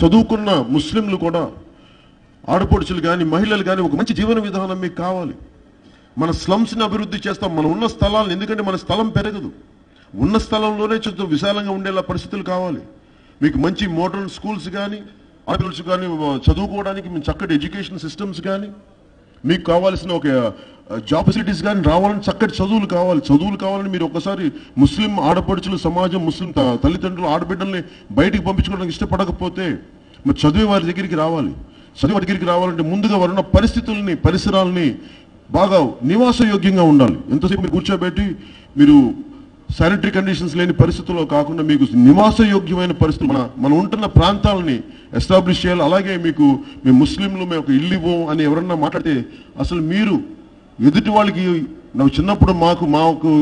చదువుకున్న ముస్లింలు కూడా ఆడపడుచులు కానీ మహిళలు కానీ ఒక మంచి జీవన విధానం మీకు కావాలి. మన స్లమ్స్ని అభివృద్ధి చేస్తాం. మనం ఉన్న స్థలాలను ఎందుకంటే మన స్థలం పెరగదు. ఉన్న స్థలంలోనే కొంచెం విశాలంగా ఉండేలా పరిస్థితులు కావాలి. మీకు మంచి మోడర్న్ స్కూల్స్ కానీ ఆడపడుచు కానీ చదువుకోవడానికి మీ చక్కటి ఎడ్యుకేషన్ సిస్టమ్స్ కానీ మీకు కావాల్సిన ఒక జాబ్ ఫెసిలిటీస్ కానీ రావాలని చక్కటి చదువులు కావాలి. చదువులు కావాలని మీరు ఒకసారి ముస్లిం ఆడపడుచులు సమాజం ముస్లిం తల్లిదండ్రులు ఆడబిడ్డల్ని బయటికి పంపించుకోవడానికి ఇష్టపడకపోతే మరి చదివే వారి దగ్గరికి రావాలి. చదివే వారి దగ్గరికి రావాలంటే ముందుగా వారున్న పరిస్థితుల్ని పరిసరాల్ని బాగా నివాసయోగ్యంగా ఉండాలి. ఎంతసేపు మీరు కూర్చోబెట్టి మీరు శానిటరీ కండిషన్స్ లేని పరిస్థితుల్లో కాకుండా మీకు నివాసయోగ్యమైన పరిస్థితులు మన మనం ఉంటున్న ప్రాంతాలని ఎస్టాబ్లిష్ చేయాలి. అలాగే మీకు మేము ముస్లింలు మేము ఒక ఇల్లు ఇవ్వం అని ఎవరన్నా మాట్లాడితే అసలు మీరు ఎదుటి వాళ్ళకి నాకు చిన్నప్పుడు మాకు మాకు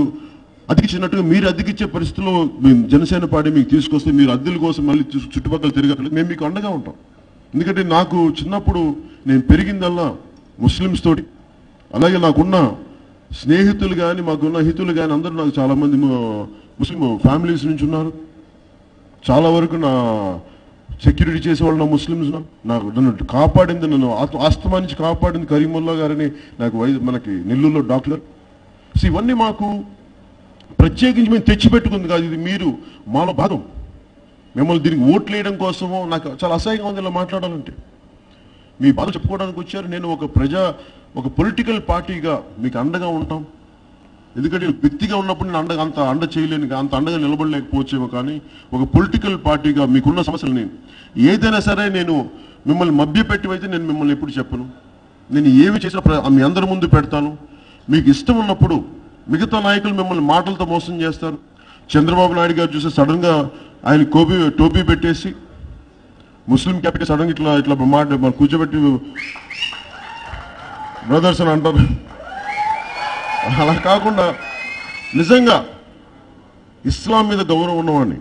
అతికిచ్చినట్టుగా మీరు అతికిచ్చే పరిస్థితుల్లో మేము జనసేన పార్టీ మీకు తీసుకొస్తే మీరు అద్దెల కోసం మళ్ళీ చుట్టుపక్కల తిరగట్లేదు మేము మీకు అండగా ఉంటాం. ఎందుకంటే నాకు చిన్నప్పుడు నేను పెరిగిందల్లా ముస్లిమ్స్ తోటి. అలాగే నాకున్న స్నేహితులు కానీ మాకున్న హితులు కానీ అందరూ నాకు చాలామంది ముస్లిం ఫ్యామిలీస్ నుంచి ఉన్నారు. చాలా వరకు నా సెక్యూరిటీ చేసేవాళ్ళు నా ముస్లిమ్స్ నాకు నన్ను కాపాడింది నన్ను ఆస్తమానించి ఆస్తమా నుంచి కాపాడింది కరీముల్లా గారని నాకు వై మనకి నెల్లూరులో డాక్టర్. సో ఇవన్నీ మాకు ప్రత్యేకించి మేము తెచ్చిపెట్టుకుంది కాదు ఇది మీరు మాలో భాగం. మిమ్మల్ని దీనికి ఓట్లు వేయడం కోసమో నాకు చాలా అసహ్యంగా ఉంది ఇలా మాట్లాడాలంటే. మీ బాధ చెప్పుకోవడానికి వచ్చారు. నేను ఒక ప్రజా ఒక పొలిటికల్ పార్టీగా మీకు అండగా ఉంటాం. ఎందుకంటే వ్యక్తిగా ఉన్నప్పుడు నేను అండగా అంత అండ చేయలేను అంత అండగా నిలబడలేకపోవచ్చేమో కానీ ఒక పొలిటికల్ పార్టీగా మీకున్న సమస్యలని ఏదైనా సరే నేను మిమ్మల్ని మభ్యపెట్టివైతే నేను మిమ్మల్ని ఎప్పుడు చెప్పను. నేను ఏమి చేసినా మీ అందరి ముందు పెడతాను. మీకు ఇష్టం ఉన్నప్పుడు మిగతా నాయకులు మిమ్మల్ని మాటలతో మోసం చేస్తారు. చంద్రబాబు నాయుడు గారు చూస్తే సడన్గా ఆయన కోపి టోపీ పెట్టేసి ముస్లిం క్యాపిటల్ సడన్ ఇట్లా ఇట్లా మాట కూర్చోబెట్టి బ్రదర్స్ అని అంటారు అలా కాకుండా నిజంగా ఇస్లాం మీద గౌరవం ఉన్నవాడిని.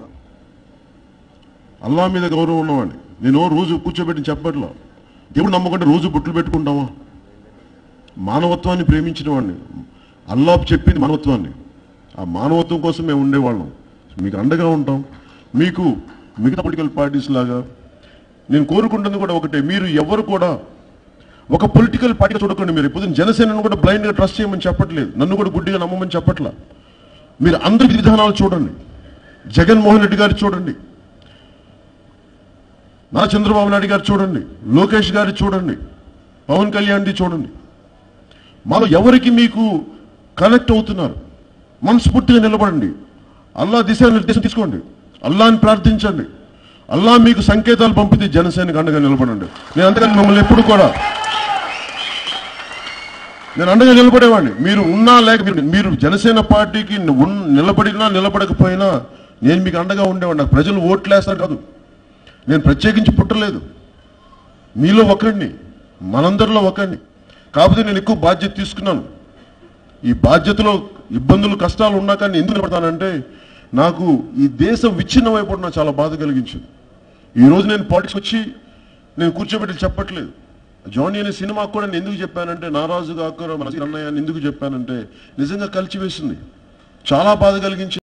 అల్లా మీద గౌరవం ఉన్నవాడిని. నేను రోజు కూర్చోబెట్టి చెప్పట్లో. దేవుడు నమ్మకుంటే రోజు బుట్లు పెట్టుకుంటామా మానవత్వాన్ని ప్రేమించిన వాడిని. అల్లా చెప్పింది మానవత్వాన్ని. ఆ మానవత్వం కోసం మేము ఉండేవాళ్ళం. మీకు అండగా ఉంటాం. మీకు మిగతా పొలిటికల్ పార్టీస్ లాగా. నేను కోరుకుంటుంది కూడా ఒకటే. మీరు ఎవరు కూడా ఒక పొలిటికల్ పార్టీ చూడకండి మీరు. ఇప్పుడు జనసేనను కూడా బ్లైండ్గా ట్రస్ట్ చేయమని చెప్పట్లేదు. నన్ను కూడా గుడ్డిగా నమ్మమని చెప్పట్లా. మీరు అందరి విధానాలు చూడండి. జగన్మోహన్ రెడ్డి గారు చూడండి. నా చంద్రబాబు నాయుడు గారు చూడండి. లోకేష్ గారు చూడండి. పవన్ కళ్యాణ్ చూడండి. మాలో ఎవరికి మీకు కనెక్ట్ అవుతున్నారు? మనస్ఫూర్తిగా నిలబడండి. అల్లా దిశానిర్దేశం తీసుకోండి. అల్లాని ప్రార్థించండి. అల్లా మీకు సంకేతాలు పంపితే జనసేనకు అండగా నిలబడండి. నేను అంతకని మిమ్మల్ని ఎప్పుడు కూడా నేను అండగా నిలబడేవాడిని. మీరు ఉన్నా లేక మీరు- జనసేన పార్టీకి నిలబడినా నిలబడకపోయినా నేను మీకు అండగా ఉండేవాడిని. నాకు ప్రజలు ఓట్లేస్తారు కాదు. నేను ప్రత్యేకించి పుట్టలేదు. మీలో ఒకరిని మనందరిలో ఒకరిని. కాకపోతే నేను ఎక్కువ బాధ్యత తీసుకున్నాను. ఈ బాధ్యతలో ఇబ్బందులు కష్టాలు ఉన్నా కానీ ఎందుకు నిలబడతానంటే నాకు ఈ దేశం విచ్ఛిన్నం అయిపోవడం నాకు చాలా బాధ కలిగించింది. ఈ రోజు నేను పాలిటిక్స్ వచ్చి నేను కూర్చోబెట్టి చెప్పట్లేదు. జానీ అనే సినిమాకు కూడా నేను ఎందుకు చెప్పానంటే నారాజు కాకర మన అన్నయ్య ఎందుకు చెప్పానంటే నిజంగా కలిచివేసింది. చాలా బాధ కలిగించింది.